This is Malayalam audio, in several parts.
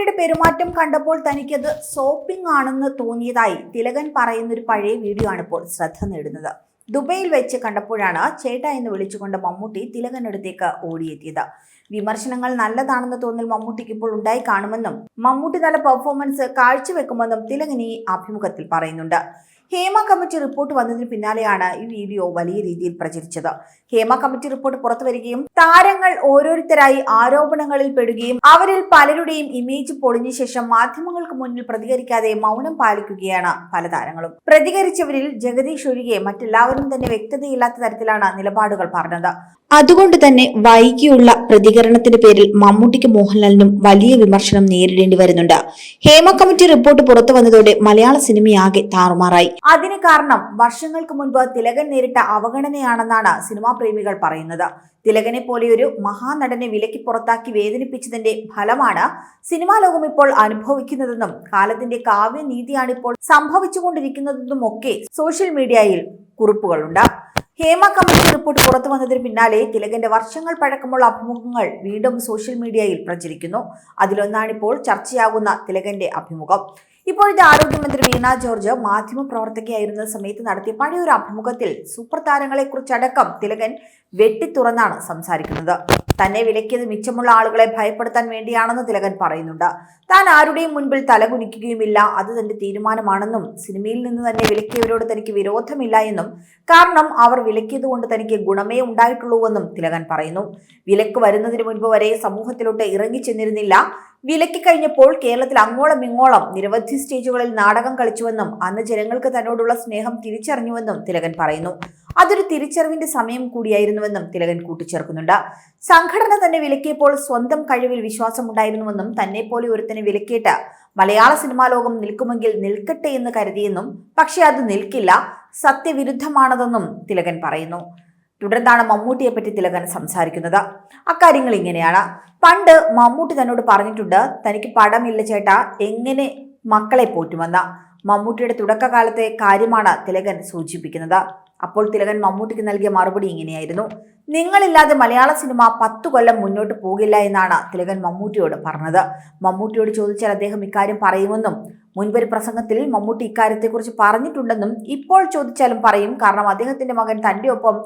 മമ്മൂട്ടിയുടെ പെരുമാറ്റം കണ്ടപ്പോൾ തനിക്കത് സോപ്പിംഗ് ആണെന്ന് തോന്നിയതായി തിലകൻ പറയുന്ന ഒരു പഴയ വീഡിയോ ആണ് ഇപ്പോൾ ശ്രദ്ധ നേടുന്നത്. ദുബൈയിൽ വെച്ച് കണ്ടപ്പോഴാണ് ചേട്ട എന്ന് വിളിച്ചുകൊണ്ട് മമ്മൂട്ടി തിലകനടുത്തേക്ക് ഓടിയെത്തിയത്. വിമർശനങ്ങൾ നല്ലതാണെന്ന് തോന്നൽ മമ്മൂട്ടിക്ക് ഇപ്പോൾ ഉണ്ടായി കാണുമെന്നും മമ്മൂട്ടി നല്ല പെർഫോമൻസ് കാഴ്ചവെക്കുമെന്നും തിലകൻ ഈ അഭിമുഖത്തിൽ പറയുന്നുണ്ട്. ഹേമ കമ്മിറ്റി റിപ്പോർട്ട് വന്നതിന് പിന്നാലെയാണ് ഈ വീഡിയോ വലിയ രീതിയിൽ പ്രചരിച്ചത്. ഹേമ കമ്മിറ്റി റിപ്പോർട്ട് പുറത്തു വരികയും താരങ്ങൾ ഓരോരുത്തരായി ആരോപണങ്ങളിൽ പെടുകയും അവരിൽ പലരുടെയും ഇമേജ് പൊളിഞ്ഞ ശേഷം മാധ്യമങ്ങൾക്ക് മുന്നിൽ പ്രതികരിക്കാതെ മൗനം പാലിക്കുകയാണ് പല താരങ്ങളും. പ്രതികരിച്ചവരിൽ ജഗദീഷ് ഒഴികെ മറ്റെല്ലാവരും തന്നെ വ്യക്തതയില്ലാത്ത തരത്തിലാണ് നിലപാടുകൾ പറഞ്ഞത്. അതുകൊണ്ട് തന്നെ വൈകിയുള്ള പ്രതികരണത്തിന്റെ പേരിൽ മമ്മൂട്ടിക്ക് മോഹൻലാലിനും വലിയ വിമർശനം നേരിടേണ്ടി വരുന്നുണ്ട്. ഹേമ കമ്മിറ്റി റിപ്പോർട്ട് പുറത്തു വന്നതോടെ മലയാള സിനിമയാകെ താറുമാറായി. അതിന് കാരണം വർഷങ്ങൾക്ക് മുൻപ് തിലകൻ നേരിട്ട അവഗണനയാണെന്നാണ് സിനിമാ പ്രേമികൾ പറയുന്നത്. തിലകനെ പോലെയൊരു മഹാനടനെ വിലക്കി പുറത്താക്കി വേദനിപ്പിച്ചതിന്റെ ഫലമാണ് സിനിമാ ലോകം ഇപ്പോൾ അനുഭവിക്കുന്നതെന്നും കാലത്തിന്റെ കാവ്യനീതിയാണിപ്പോൾ സംഭവിച്ചുകൊണ്ടിരിക്കുന്നതെന്നും ഒക്കെ സോഷ്യൽ മീഡിയയിൽ കുറിപ്പുകളുണ്ട്. ഹേമ കമ്മിറ്റി റിപ്പോർട്ട് പുറത്തു വന്നതിന് പിന്നാലെ തിലകന്റെ വർഷങ്ങൾ പഴക്കമുള്ള അഭിമുഖങ്ങൾ വീണ്ടും സോഷ്യൽ മീഡിയയിൽ പ്രചരിക്കുന്നു. അതിലൊന്നാണിപ്പോൾ ചർച്ചയാകുന്ന തിലകന്റെ അഭിമുഖം. ഇപ്പോഴത്തെ ആരോഗ്യമന്ത്രി വീണ ജോർജ് മാധ്യമപ്രവർത്തകയായിരുന്ന സമയത്ത് നടത്തിയ പഴയൊരു അഭിമുഖത്തിൽ സൂപ്പർ താരങ്ങളെക്കുറിച്ചടക്കം തിലകൻ വെട്ടിത്തുറന്നാണ് സംസാരിക്കുന്നത്. തന്നെ വിലക്കിയത് മിച്ചമുള്ള ആളുകളെ ഭയപ്പെടുത്താൻ വേണ്ടിയാണെന്ന് തിലകൻ പറയുന്നുണ്ട്. താൻ ആരുടെയും മുൻപിൽ തലകുനിക്കുകയുമില്ല. അത് തന്റെ തീരുമാനമാണെന്നും സിനിമയിൽ നിന്ന് തന്നെ വിലക്കിയവരോട് തനിക്ക് വിരോധമില്ല എന്നും കാരണം അവർ വിലക്കിയത് കൊണ്ട് തനിക്ക് ഗുണമേ ഉണ്ടായിട്ടുള്ളൂവെന്നും തിലകൻ പറയുന്നു. വിലക്ക് വരുന്നതിന് മുൻപ് വരെ സമൂഹത്തിലോട്ട് ഇറങ്ങി ഇറങ്ങിച്ചെന്നിരുന്നില്ല. വിലക്കി കഴിഞ്ഞപ്പോൾ കേരളത്തിൽ അങ്ങോളം ഇങ്ങോളം നിരവധി സ്റ്റേജുകളിൽ നാടകം കളിച്ചുവെന്നും അന്ന് ജനങ്ങൾക്ക് തന്നോടുള്ള സ്നേഹം തിരിച്ചറിഞ്ഞുവെന്നും തിലകൻ പറയുന്നു. അതൊരു തിരിച്ചറിവിന്റെ സമയം കൂടിയായിരുന്നുവെന്നും തിലകൻ കൂട്ടിച്ചേർക്കുന്നുണ്ട്. സംഘടന തന്നെ വിലക്കിയപ്പോൾ സ്വന്തം കഴിവിൽ വിശ്വാസമുണ്ടായിരുന്നുവെന്നും തന്നെ പോലെ ഒരുത്തനെ വിലക്കിയിട്ട് മലയാള സിനിമാ ലോകം നിൽക്കുമെങ്കിൽ നിൽക്കട്ടെ എന്ന് കരുതിയെന്നും പക്ഷെ അത് നിൽക്കില്ല സത്യവിരുദ്ധമാണതെന്നും തിലകൻ പറയുന്നു. തുടർന്നാണ് മമ്മൂട്ടിയെ പറ്റി തിലകൻ സംസാരിക്കുന്നത്. അക്കാര്യങ്ങൾ ഇങ്ങനെയാണ്. പണ്ട് മമ്മൂട്ടി തന്നോട് പറഞ്ഞിട്ടുണ്ട് തനിക്ക് പടമില്ല ചേട്ടാ എങ്ങനെ മക്കളെ പോറ്റുമെന്ന. മമ്മൂട്ടിയുടെ തുടക്കകാലത്തെ കാര്യമാണ് തിലകൻ സൂചിപ്പിക്കുന്നത്. അപ്പോൾ തിലകൻ മമ്മൂട്ടിക്ക് നൽകിയ മറുപടി ഇങ്ങനെയായിരുന്നു. നിങ്ങളില്ലാതെ മലയാള സിനിമ പത്തു കൊല്ലം മുന്നോട്ട് പോകില്ല എന്നാണ് തിലകൻ മമ്മൂട്ടിയോട് പറഞ്ഞത്. മമ്മൂട്ടിയോട് ചോദിച്ചാൽ അദ്ദേഹം ഇക്കാര്യം പറയുമെന്നും മുൻപൊരു പ്രസംഗത്തിൽ മമ്മൂട്ടി ഇക്കാര്യത്തെക്കുറിച്ച് പറഞ്ഞിട്ടുണ്ടെന്നും ഇപ്പോൾ ചോദിച്ചാലും പറയും. കാരണം അദ്ദേഹത്തിന്റെ മകൻ തന്റെ ഒപ്പം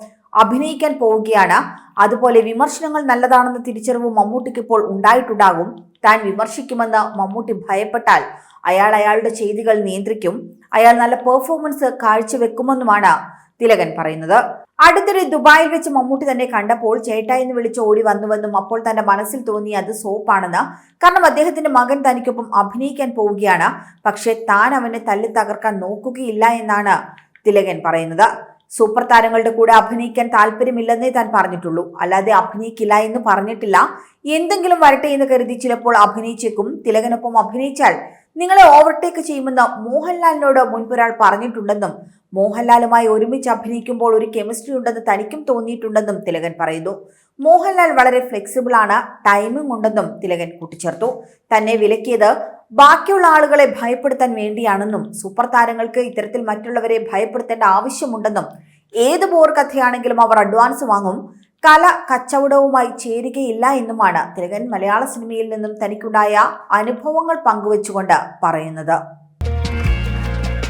അഭിനയിക്കാൻ പോവുകയാണ്. അതുപോലെ വിമർശനങ്ങൾ നല്ലതാണെന്ന തിരിച്ചറിവ് മമ്മൂട്ടിക്ക് ഇപ്പോൾ ഉണ്ടായിട്ടുണ്ടാകും. താൻ വിമർശിക്കുമെന്ന് മമ്മൂട്ടി ഭയപ്പെട്ടാൽ അയാൾ അയാളുടെ ചെയ്തികൾ നിയന്ത്രിക്കും. അയാൾ നല്ല പെർഫോമൻസ് കാഴ്ചവെക്കുമെന്നുമാണ് തിലകൻ പറയുന്നത്. അടുത്തിടെ ദുബായിൽ വെച്ച് മമ്മൂട്ടി തന്നെ കണ്ടപ്പോൾ ചേട്ടാ എന്ന് വിളിച്ച് ഓടി വന്നുവെന്നും അപ്പോൾ തന്റെ മനസ്സിൽ തോന്നി അത് സോപ്പാണെന്ന്. കാരണം അദ്ദേഹത്തിന്റെ മകൻ തനിക്കൊപ്പം അഭിനയിക്കാൻ പോവുകയാണ്. പക്ഷെ താൻ അവനെ തല്ലി തകർക്കാൻ നോക്കുകയില്ല എന്നാണ് തിലകൻ പറയുന്നത്. സൂപ്പർ താരങ്ങളുടെ കൂടെ അഭിനയിക്കാൻ താല്പര്യമില്ലെന്നേ താൻ പറഞ്ഞിട്ടുള്ളൂ. അല്ലാതെ അഭിനയിക്കില്ല എന്ന് പറഞ്ഞിട്ടില്ല. എന്തെങ്കിലും വരട്ടെ എന്ന് കരുതി ചിലപ്പോൾ അഭിനയിച്ചേക്കും. തിലകനൊപ്പം അഭിനയിച്ചാൽ നിങ്ങളെ ഓവർടേക്ക് ചെയ്യുമെന്ന് മോഹൻലാലിനോട് മുൻപൊരാൾ പറഞ്ഞിട്ടുണ്ടെന്നും മോഹൻലാലുമായി ഒരുമിച്ച് അഭിനയിക്കുമ്പോൾ ഒരു കെമിസ്ട്രി ഉണ്ടെന്ന് തനിക്കും തോന്നിയിട്ടുണ്ടെന്നും തിലകൻ പറയുന്നു. മോഹൻലാൽ വളരെ ഫ്ലെക്സിബിൾ ആണ് ടൈമിംഗ് ഉണ്ടെന്നും തിലകൻ കൂട്ടിച്ചേർത്തു. തന്നെ വിലക്കിയത് ബാക്കിയുള്ള ആളുകളെ ഭയപ്പെടുത്താൻ വേണ്ടിയാണെന്നും സൂപ്പർ താരങ്ങൾക്ക് ഇത്തരത്തിൽ മറ്റുള്ളവരെ ഭയപ്പെടുത്തേണ്ട ആവശ്യമുണ്ടെന്നും ഏത് ബോർ കഥയാണെങ്കിലും അവർ അഡ്വാൻസ് വാങ്ങും കല കച്ചവടവുമായി ചേരുകയില്ല എന്നുമാണ് തിലകൻ മലയാള സിനിമയിൽ നിന്നും തനിക്കുണ്ടായ അനുഭവങ്ങൾ പങ്കുവച്ചുകൊണ്ട് പറയുന്നത്.